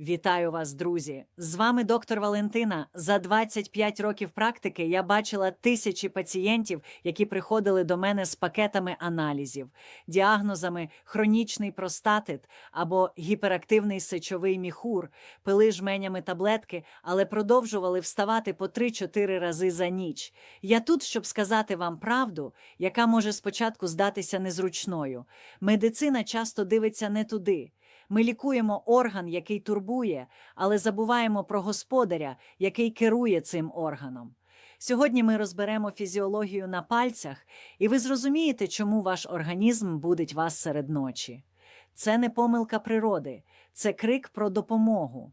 Вітаю вас, друзі! З вами доктор Валентина. За 25 років практики я бачила тисячі пацієнтів, які приходили до мене з пакетами аналізів, діагнозами хронічний простатит або гіперактивний сечовий міхур, пили жменями таблетки, але продовжували вставати по 3-4 рази за ніч. Я тут, щоб сказати вам правду, яка може спочатку здатися незручною. Медицина часто дивиться не туди. Ми лікуємо орган, який турбує, але забуваємо про господаря, який керує цим органом. Сьогодні ми розберемо фізіологію на пальцях, і ви зрозумієте, чому ваш організм будить вас серед ночі. Це не помилка природи, це крик про допомогу.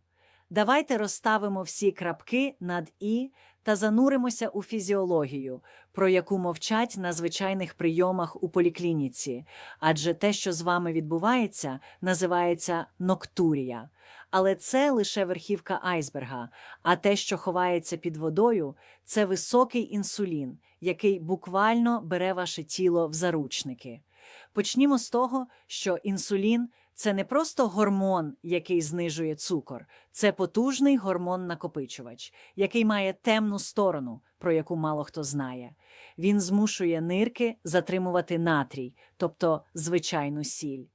Давайте розставимо всі крапки над і та зануримося у фізіологію, про яку мовчать на звичайних прийомах у поліклініці, адже те, що з вами відбувається, називається ноктурія. Але це лише верхівка айсберга, а те, що ховається під водою, це високий інсулін, який буквально бере ваше тіло в заручники. Почнімо з того, що інсулін це не просто гормон, який знижує цукор, це потужний гормон-накопичувач, який має темну сторону, про яку мало хто знає. Він змушує нирки затримувати натрій, тобто звичайну сіль.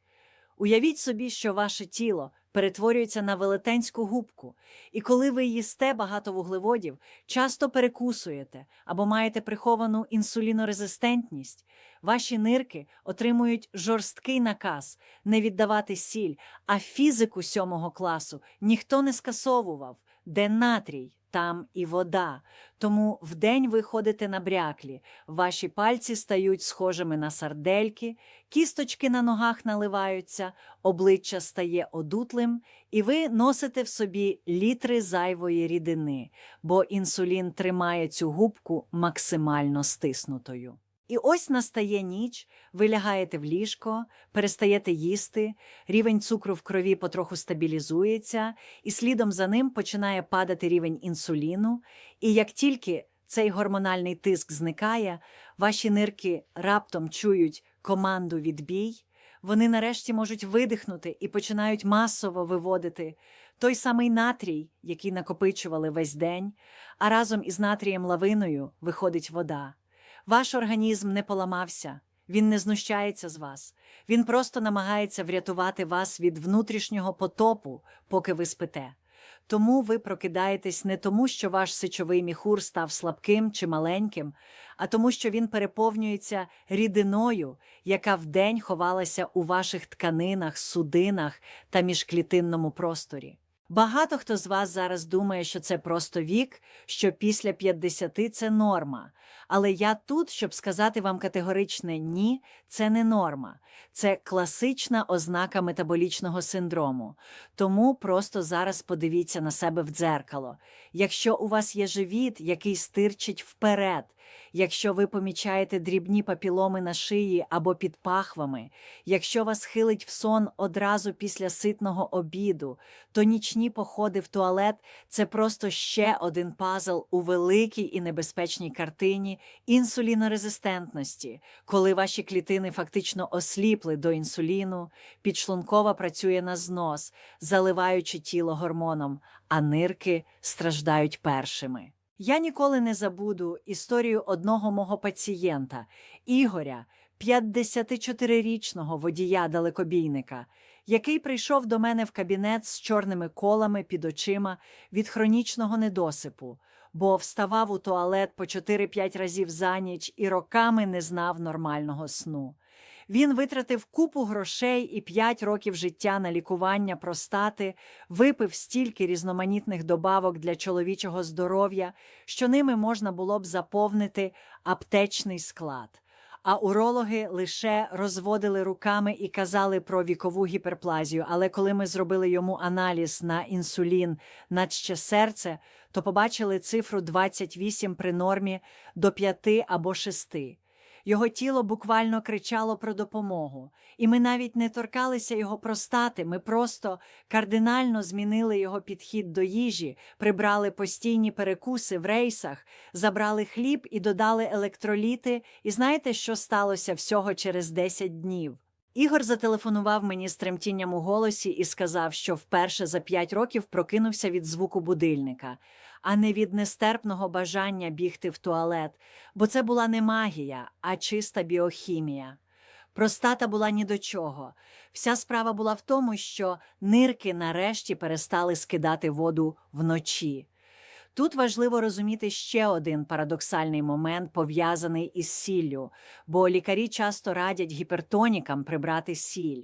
Уявіть собі, що ваше тіло перетворюється на велетенську губку, і коли ви їсте багато вуглеводів, часто перекусуєте або маєте приховану інсулінорезистентність, ваші нирки отримують жорсткий наказ не віддавати сіль, а фізику сьомого класу ніхто не скасовував, де натрій. Там і вода. Тому вдень ви ходите на бряклі, ваші пальці стають схожими на сардельки, кісточки на ногах наливаються, обличчя стає одутлим, і ви носите в собі літри зайвої рідини, бо інсулін тримає цю губку максимально стиснутою. І ось настає ніч, ви лягаєте в ліжко, перестаєте їсти, рівень цукру в крові потроху стабілізується, і слідом за ним починає падати рівень інсуліну. І як тільки цей гормональний тиск зникає, ваші нирки раптом чують команду відбій, вони нарешті можуть видихнути і починають масово виводити той самий натрій, який накопичували весь день, а разом із натрієм лавиною виходить вода. Ваш організм не поламався, він не знущається з вас. Він просто намагається врятувати вас від внутрішнього потопу, поки ви спите. Тому ви прокидаєтесь не тому, що ваш сечовий міхур став слабким чи маленьким, а тому, що він переповнюється рідиною, яка вдень ховалася у ваших тканинах, судинах та міжклітинному просторі. Багато хто з вас зараз думає, що це просто вік, що після 50 це норма. Але я тут, щоб сказати вам категоричне ні, це не норма. Це класична ознака метаболічного синдрому. Тому просто зараз подивіться на себе в дзеркало. Якщо у вас є живіт, який стирчить вперед, якщо ви помічаєте дрібні папіломи на шиї або під пахвами, якщо вас хилить в сон одразу після ситного обіду, то нічні походи в туалет це просто ще один пазл у великій і небезпечній картині інсулінорезистентності, коли ваші клітини фактично осліпли до інсуліну, підшлункова працює на знос, заливаючи тіло гормоном, а нирки страждають першими. Я ніколи не забуду історію одного мого пацієнта, Ігоря, 54-річного водія-далекобійника, який прийшов до мене в кабінет з чорними колами під очима від хронічного недосипу, бо вставав у туалет по 4-5 разів за ніч і роками не знав нормального сну. Він витратив купу грошей і 5 років життя на лікування простати, випив стільки різноманітних добавок для чоловічого здоров'я, що ними можна було б заповнити аптечний склад. А урологи лише розводили руками і казали про вікову гіперплазію. Але коли ми зробили йому аналіз на інсулін, наче серце, то побачили цифру 28 при нормі до 5 або 6. Його тіло буквально кричало про допомогу, і ми навіть не торкалися його простати. Ми просто кардинально змінили його підхід до їжі, прибрали постійні перекуси в рейсах, забрали хліб і додали електроліти. І знаєте, що сталося всього через 10 днів? Ігор зателефонував мені з тремтінням у голосі і сказав, що вперше за п'ять років прокинувся від звуку будильника, а не від нестерпного бажання бігти в туалет, бо це була не магія, а чиста біохімія. Простата була ні до чого. Вся справа була в тому, що нирки нарешті перестали скидати воду вночі. Тут важливо розуміти ще один парадоксальний момент, пов'язаний із сіллю, бо лікарі часто радять гіпертонікам прибрати сіль.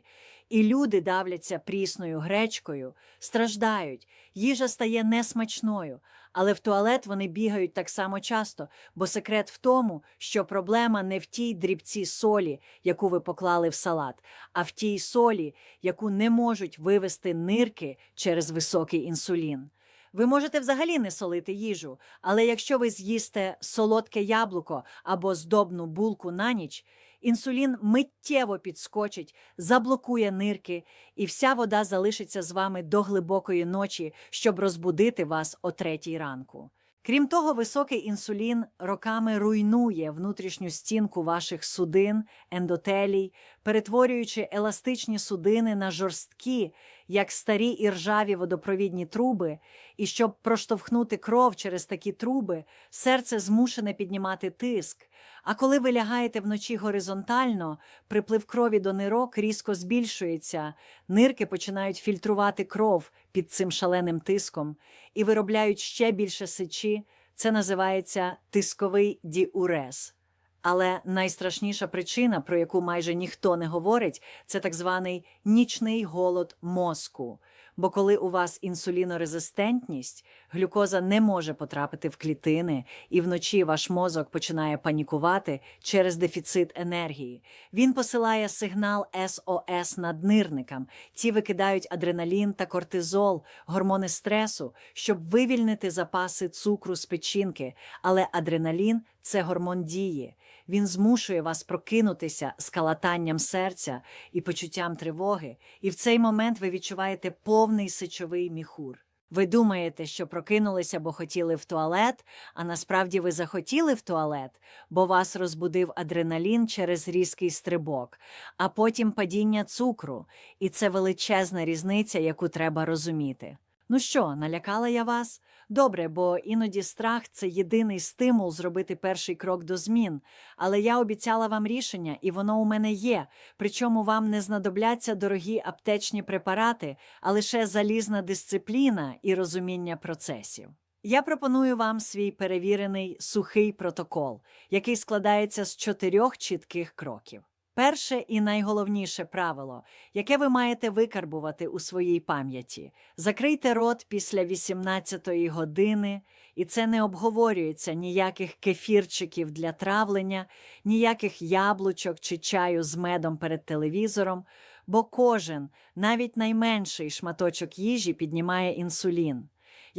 І люди давляться прісною гречкою, страждають, їжа стає несмачною, але в туалет вони бігають так само часто, бо секрет в тому, що проблема не в тій дрібці солі, яку ви поклали в салат, а в тій солі, яку не можуть вивести нирки через високий інсулін. Ви можете взагалі не солити їжу, але якщо ви з'їсте солодке яблуко або здобну булку на ніч, інсулін миттєво підскочить, заблокує нирки, і вся вода залишиться з вами до глибокої ночі, щоб розбудити вас о третій ранку. Крім того, високий інсулін роками руйнує внутрішню стінку ваших судин, ендотелій, перетворюючи еластичні судини на жорсткі, як старі і ржаві водопровідні труби, і щоб проштовхнути кров через такі труби, серце змушене піднімати тиск. А коли ви лягаєте вночі горизонтально, приплив крові до нирок різко збільшується, нирки починають фільтрувати кров під цим шаленим тиском і виробляють ще більше сечі. Це називається тисковий діурез. Але найстрашніша причина, про яку майже ніхто не говорить, це так званий нічний голод мозку. Бо коли у вас інсулінорезистентність, глюкоза не може потрапити в клітини, і вночі ваш мозок починає панікувати через дефіцит енергії. Він посилає сигнал СОС наднирникам. Ці викидають адреналін та кортизол, гормони стресу, щоб вивільнити запаси цукру з печінки. Але адреналін це гормон дії. Він змушує вас прокинутися з калатанням серця і почуттям тривоги, і в цей момент ви відчуваєте повний сечовий міхур. Ви думаєте, що прокинулися, бо хотіли в туалет, а насправді ви захотіли в туалет, бо вас розбудив адреналін через різкий стрибок, а потім падіння цукру, і це величезна різниця, яку треба розуміти. Ну що, налякала я вас? Добре, бо іноді страх це єдиний стимул зробити перший крок до змін. Але я обіцяла вам рішення, і воно у мене є. Причому вам не знадобляться дорогі аптечні препарати, а лише залізна дисципліна і розуміння процесів. Я пропоную вам свій перевірений сухий протокол, який складається з чотирьох чітких кроків. Перше і найголовніше правило, яке ви маєте викарбувати у своїй пам'яті, закрийте рот після 18-ї години, і це не обговорюється ніяких кефірчиків для травлення, ніяких яблучок чи чаю з медом перед телевізором, бо кожен, навіть найменший шматочок їжі піднімає інсулін.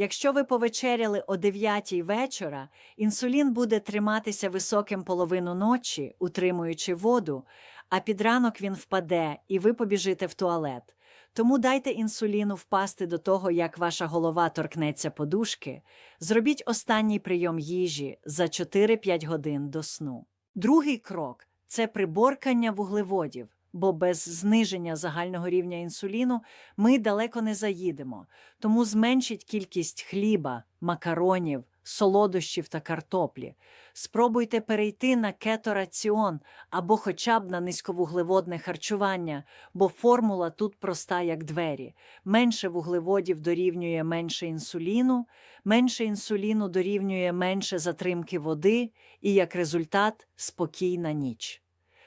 Якщо ви повечеряли о 9 вечора, інсулін буде триматися високим половину ночі, утримуючи воду, а під ранок він впаде, і ви побіжите в туалет. Тому дайте інсуліну впасти до того, як ваша голова торкнеться подушки. Зробіть останній прийом їжі за 4-5 годин до сну. Другий крок це приборкання вуглеводів бо без зниження загального рівня інсуліну ми далеко не заїдемо, тому зменшіть кількість хліба, макаронів, солодощів та картоплі. Спробуйте перейти на кетораціон або хоча б на низьковуглеводне харчування, бо формула тут проста, як двері. Менше вуглеводів дорівнює менше інсуліну, менше інсуліну дорівнює менше затримки води і, як результат, спокійна ніч.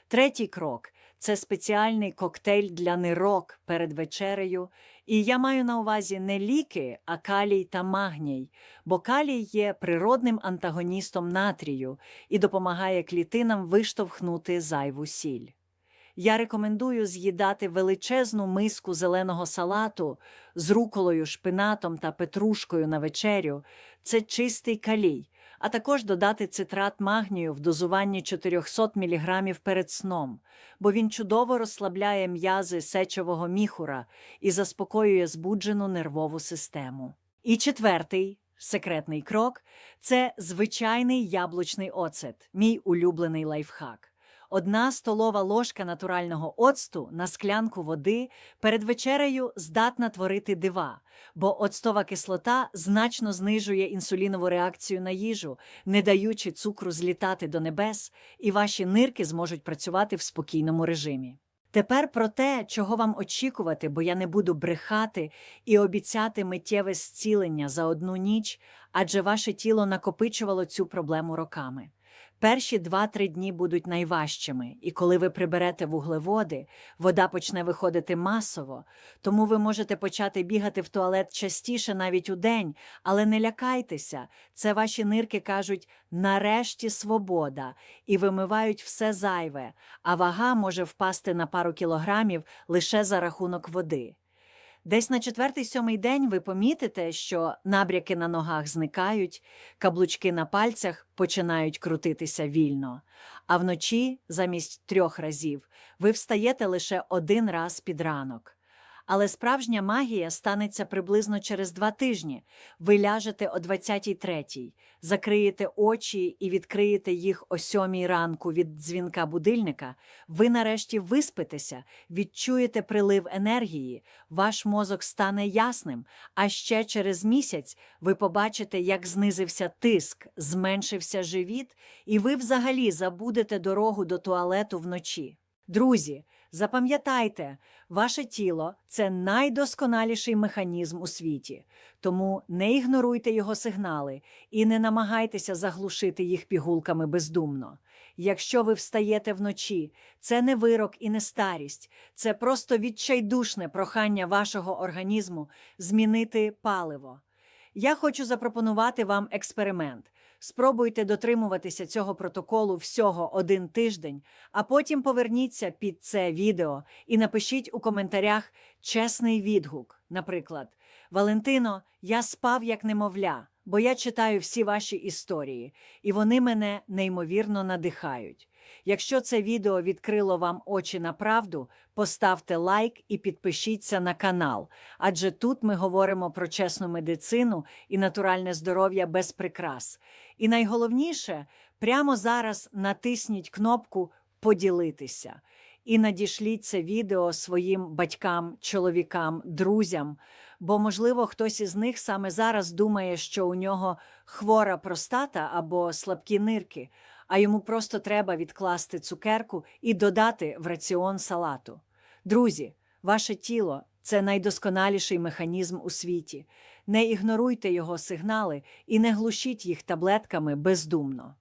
Третій крок це спеціальний коктейль для нирок перед вечерею. І я маю на увазі не ліки, а калій та магній, бо калій є природним антагоністом натрію і допомагає клітинам виштовхнути зайву сіль. Я рекомендую з'їдати величезну миску зеленого салату з руколою, шпинатом та петрушкою на вечерю. Це чистий калій, а також додати цитрат магнію в дозуванні 400 мг перед сном, бо він чудово розслабляє м'язи сечового міхура і заспокоює збуджену нервову систему. І четвертий секретний крок це звичайний яблучний оцет, мій улюблений лайфхак. Одна столова ложка натурального оцту на склянку води перед вечерею здатна творити дива, бо оцтова кислота значно знижує інсулінову реакцію на їжу, не даючи цукру злітати до небес, і ваші нирки зможуть працювати в спокійному режимі. Тепер про те, чого вам очікувати, бо я не буду брехати і обіцяти миттєве зцілення за одну ніч, адже ваше тіло накопичувало цю проблему роками. Перші 2-3 дні будуть найважчими, і коли ви приберете вуглеводи, вода почне виходити масово, тому ви можете почати бігати в туалет частіше навіть у день, але не лякайтеся. Це ваші нирки кажуть нарешті свобода і вимивають все зайве, а вага може впасти на пару кілограмів лише за рахунок води. Десь на четвертий-сьомий день ви помітите, що набряки на ногах зникають, каблучки на пальцях починають крутитися вільно, а вночі, замість трьох разів, ви встаєте лише один раз під ранок. Але справжня магія станеться приблизно через два тижні. Ви ляжете о 23-й, закриєте очі і відкриєте їх о 7 ранку від дзвінка будильника. Ви нарешті виспитеся, відчуєте прилив енергії, ваш мозок стане ясним, а ще через місяць ви побачите, як знизився тиск, зменшився живіт, і ви взагалі забудете дорогу до туалету вночі. Друзі, запам'ятайте, ваше тіло це найдосконаліший механізм у світі, тому не ігноруйте його сигнали і не намагайтеся заглушити їх пігулками бездумно. Якщо ви встаєте вночі, це не вирок і не старість, це просто відчайдушне прохання вашого організму змінити паливо. Я хочу запропонувати вам експеримент. Спробуйте дотримуватися цього протоколу всього один тиждень, а потім поверніться під це відео і напишіть у коментарях чесний відгук. Наприклад, Валентино, я спав як немовля, бо я читаю всі ваші історії, і вони мене неймовірно надихають. Якщо це відео відкрило вам очі на правду, поставте лайк і підпишіться на канал, адже тут ми говоримо про чесну медицину і натуральне здоров'я без прикрас. І найголовніше, прямо зараз натисніть кнопку Поділитися і надішліть це відео своїм батькам, чоловікам, друзям, бо, можливо, хтось із них саме зараз думає, що у нього хвора простата або слабкі нирки, а йому просто треба відкласти цукерку і додати в раціон салату. Друзі, ваше тіло це найдосконаліший механізм у світі. Не ігноруйте його сигнали і не глушіть їх таблетками бездумно.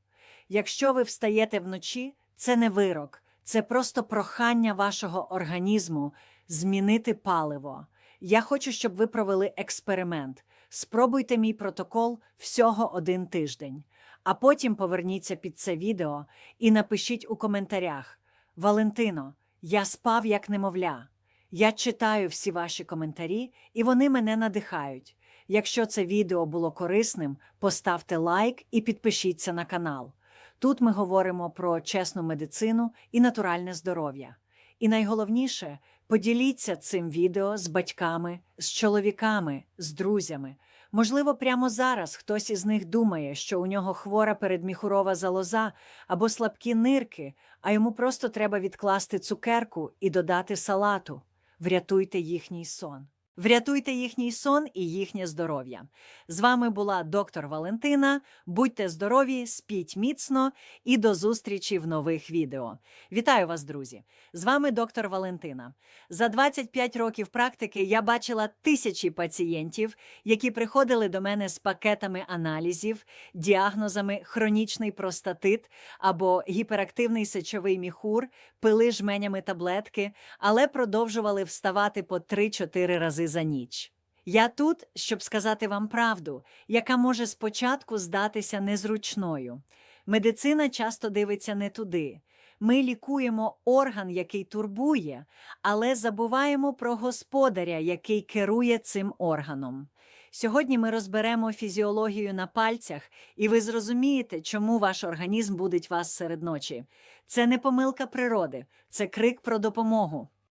Якщо ви встаєте вночі, це не вирок, це просто прохання вашого організму змінити паливо. Я хочу, щоб ви провели експеримент. Спробуйте мій протокол всього один тиждень, а потім поверніться під це відео і напишіть у коментарях: Валентино, я спав як немовля. Я читаю всі ваші коментарі, і вони мене надихають. Якщо це відео було корисним, поставте лайк і підпишіться на канал. Тут ми говоримо про чесну медицину і натуральне здоров'я. І найголовніше, поділіться цим відео з батьками, з чоловіками, з друзями. Можливо, прямо зараз хтось із них думає, що у нього хвора передміхурова залоза або слабкі нирки, а йому просто треба відкласти цукерку і додати салату. Врятуйте їхній сон. Врятуйте їхній сон і їхнє здоров'я. З вами була доктор Валентина. Будьте здорові, спіть міцно і до зустрічі в нових відео. Вітаю вас, друзі! З вами доктор Валентина. За 25 років практики я бачила тисячі пацієнтів, які приходили до мене з пакетами аналізів, діагнозами хронічний простатит або гіперактивний сечовий міхур, пили жменями таблетки, але продовжували вставати по 3-4 рази за ніч. Я тут, щоб сказати вам правду, яка може спочатку здатися незручною. Медицина часто дивиться не туди. Ми лікуємо орган, який турбує, але забуваємо про господаря, який керує цим органом. Сьогодні ми розберемо фізіологію на пальцях, і ви зрозумієте, чому ваш організм будить вас серед ночі. Це не помилка природи, це крик про допомогу.